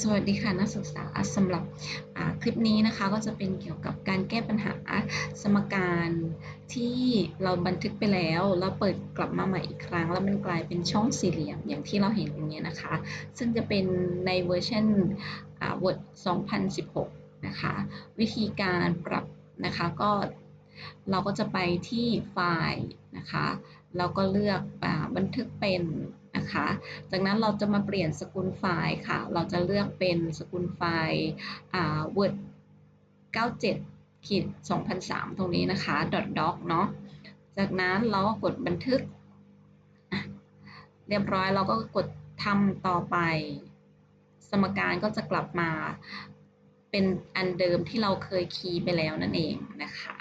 สวัสดีค่ะนักศึกษาสำหรับคลิปนี้นะคะก็จะเป็นเกี่ยวกับการแก้ปัญหาสมการที่เราบันทึกไปแล้วแล้วเปิดกลับมาใหม่อีกครั้ง แล้วมันกลายเป็นช่องสี่เหลี่ยมอย่างที่เราเห็นอย่างนี้ยนะคะ ซึ่งจะเป็นในเวอร์ชันอ่า Word 2016 นะคะ วิธีการปรับนะคะก็เราก็จะไปที่ไฟล์นะคะแล้วก็เลือกอบันทึกเป็น นะคะ จากนั้นเราจะมาเปลี่ยนสกุลไฟล์ค่ะ เราจะเลือกเป็นสกุลไฟล์ Word 97ขีด2003 ตรงนี้นะคะ .doc เนาะ จากนั้นเราก็กดบันทึก เรียบร้อยเราก็กดทำต่อไป สมการก็จะกลับมาเป็นอันเดิมที่เราเคยคีย์ไปแล้วนั่นเองนะคะ